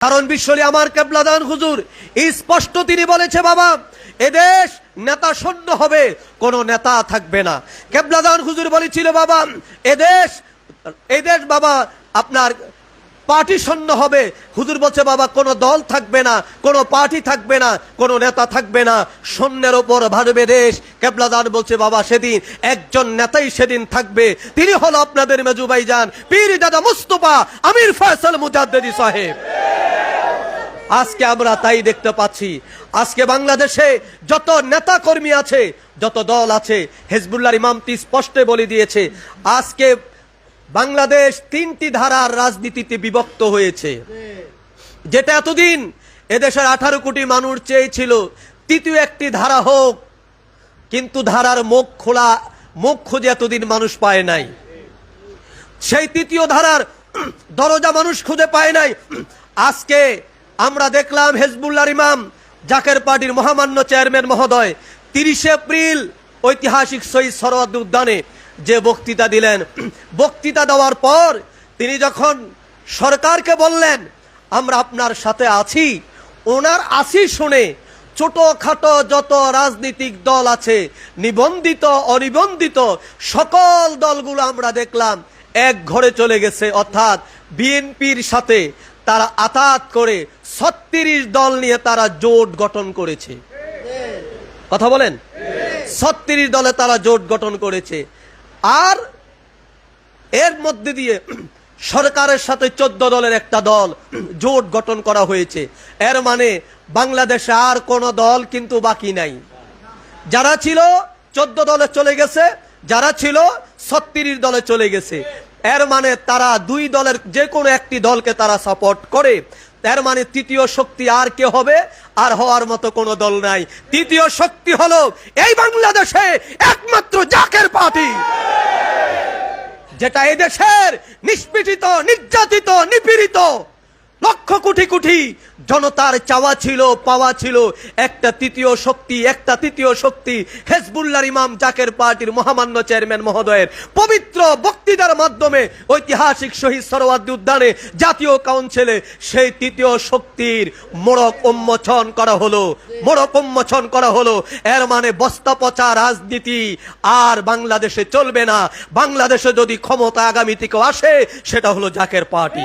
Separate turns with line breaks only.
কারণ বিশ্বলি আমার কেবলাদান হুজুর। স্পষ্ট তিনি বলেছে, বাবা এদেশ নেতা শূন্য হবে, কোন নেতা থাকবে না। কেবলাদান হুজুর বলেছিল, বাবা এদেশ এদেশ বাবা, আপনার পার্টি শূন্য হবে। হুজুর বলছে, বাবা, কোনো দল থাকবে না, কোনো পার্টি থাকবে না, কোনো নেতা থাকবে না। শূন্যের ওপর ভারবে দেশ। কেবলাদান বলছে, বাবা, সেদিন একজন নেতাই সেদিন থাকবে। তিনি হলো আপনাদের মেজুবাই যান পীর দাদা মুস্তফা আমির ফয়সাল মুজাদ্দেদি সাহেব। আজকে আমরা তাই দেখতে পাচ্ছি। আজকে বাংলাদেশে যত নেতা কর্মী আছে, যত দল আছে, হেজবুল্লাহর ইমামতি স্পষ্টে বলে দিয়েছে। আজকে বাংলাদেশ তিনটি ধারার রাজনীতিতে বিভক্ত হয়েছে। যেটা এতদিন এদেশের আঠারো কোটি মানুষ চেয়েছিল, তৃতীয় একটি ধারা হোক, কিন্তু ধারার মুখ খোলা, মুখ খুঁজে এতদিন মানুষ পায় নাই। সেই তৃতীয় ধারার দরজা মানুষ খুঁজে পায় নাই। আজকে আমরা দেখলাম হেজবুল্লার ইমাম জাকের পার্টির মহামান্য চেয়ারম্যান মহোদয় তিরিশে এপ্রিল ঐতিহাসিক শহীদ সরোয়াদ উদ্যানে যে বক্তৃতা দিলেন। বক্তৃতা দেওয়ার পর তিনি যখন সরকারকে বললেন, আমরা আপনার সাথে আছি। ওনার আসি শুনে ছোটখাটো যত রাজনৈতিক দল আছে, নিবন্ধিত, অনিবন্ধিত, সকল দলগুলো আমরা দেখলাম এক ঘরে চলে গেছে। অর্থাৎ বিএনপির সাথে তারা আতাত করে ছত্রিশ দল নিয়ে তারা জোট গঠন করেছে। কথা বলেন? ছত্রিশ দলে তারা জোট গঠন করেছে। আর এর মধ্যে দিয়ে সরকারের সাথে চোদ্দ দলের একটা দল জোট গঠন করা হয়েছে। এর মানে বাংলাদেশে আর কোন দল কিন্তু বাকি নাই। যারা ছিল, চোদ্দ দলে চলে গেছে, যারা ছিল, ছত্রিশ দলে চলে গেছে। এর মানে তারা দুই দলের যে কোনো একটি দলকে তারা সাপোর্ট করে। এর মানে তৃতীয় শক্তি আর কে হবে? আর হওয়ার মতো কোনো দল নাই। তৃতীয় শক্তি হলো এই বাংলাদেশে একমাত্র জাকের পার্টি। যেটা এদেশের নিষ্পীড়িত, নির্যাতিত, নিপীড়িত লক্ষ কোটি কোটি জনতার চাওয়া ছিল, পাওয়া ছিল। একটা তৃতীয় শক্তি, একটা তৃতীয় শক্তি, হেজবুল্লার ইমাম জাকের পার্টির মহামান্য চেয়ারম্যান মহোদয়ের পবিত্র বক্তৃতার মাধ্যমে ঐতিহাসিক শহীদ সরোয়ার্দী উদ্যানে জাতীয় কাউন্সিলে সেই তৃতীয় শক্তির মোড়ক উন্মোচন করা হলো। মোড়ক উন্মোচন করা হলো। এর মানে বস্তা পচা রাজনীতি আর বাংলাদেশে চলবে না। বাংলাদেশে যদি ক্ষমতা আগামী থেকেও আসে, সেটা হলো জাকের পার্টি।